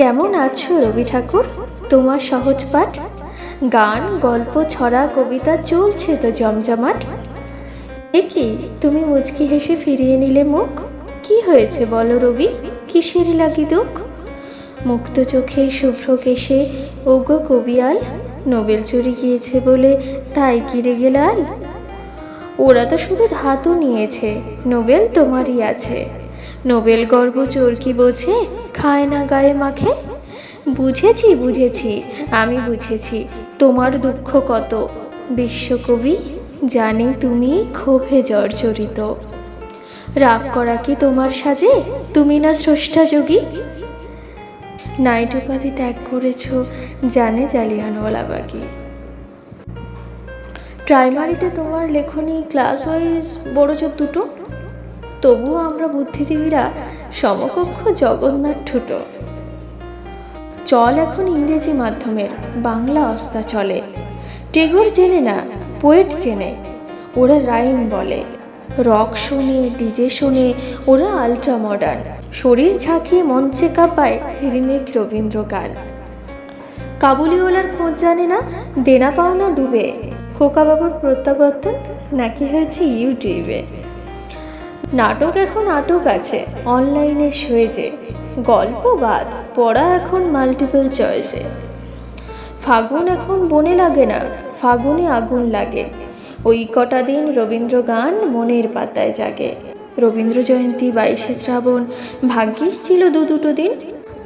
কেমন আছো রবি ঠাকুর? তোমার সহজ পাঠ? গান, গল্প, ছড়া, কবিতা চলছে তো জমজমাট। এ কি, তুমি মুচকি হেসে ফিরিয়ে নিলে মুখ? কি হয়েছে বলো রবি, কিসের লাগি দুঃখ? মুক্ত চোখে শুভ্র কেশে, ওগো কবিয়াল নোবেল চুরি গিয়েছে বলে তাই কি রেগে লাল ওরা তো শুধু ধাতু নিয়েছে, নোবেল তোমারই আছে। নোবেল গর্ব চোর কি বোঝে? খায় না গায়ে মাখে? বুঝেছি বুঝেছি, আমি বুঝেছি। তোমার দুঃখ কত? বিশ্বকবি, জানি তুমি ক্ষোভে জর্জরিত। রাগ করা কি তোমার সাজে? তুমি না স্রষ্টা যোগী? নাইট উপাধি ত্যাগ করেছ, জানে জালিয়ানওয়ালাবাগি প্রাইমারিতে তোমার লেখনী ক্লাস ওয়াইজ বড় জোর দুটো? তবুও আমরা বুদ্ধিজীবীরা সমকক্ষ জগন্নাথ ঠুটো। চল এখন ইংরেজি মাধ্যমের, বাংলা অস্তা চলে। টেগর জেনে না, পোয়েট চেনে ওরা রাইম বলে। রক শোনে, ডিজে শোনে, ওরা আলট্রা মডার্ন। শরীর ঝাঁকিয়ে মঞ্চে কাঁপায় রিমেক রবীন্দ্র গান কাবুলিওয়ালার খোঁজ জানে না, দেনা পাওনা ডুবে। খোকা বাবুর প্রত্যাবর্তন নাকি হয়েছে ইউটিউবে? নাটক এখন আটক আছে, অনলাইনে শোয়েজে গল্প বাদ, পড়া এখন মাল্টিপল চয়েসে ফাগুন এখন বনে লাগে না, ফাগুনে আগুন লাগে। ওই কটা দিন রবীন্দ্র গান মনের পাতায় জাগে। রবীন্দ্র জয়ন্তী বাইশে শ্রাবণ, ভাগ্যিস ছিল দু দুটো দিন।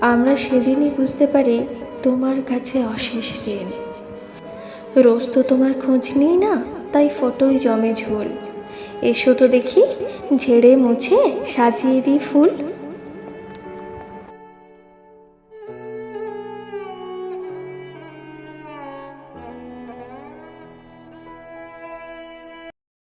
আমরা সেদিনই বুঝতে পারি তোমার কাছে অশেষ ঋণ। রোজ তো তোমার খোঁজ নিই না, তাই ফটোই জমে ঝোল। এসো তো দেখি ঝেড়ে মুছে সাজিয়ে দিই ফুল।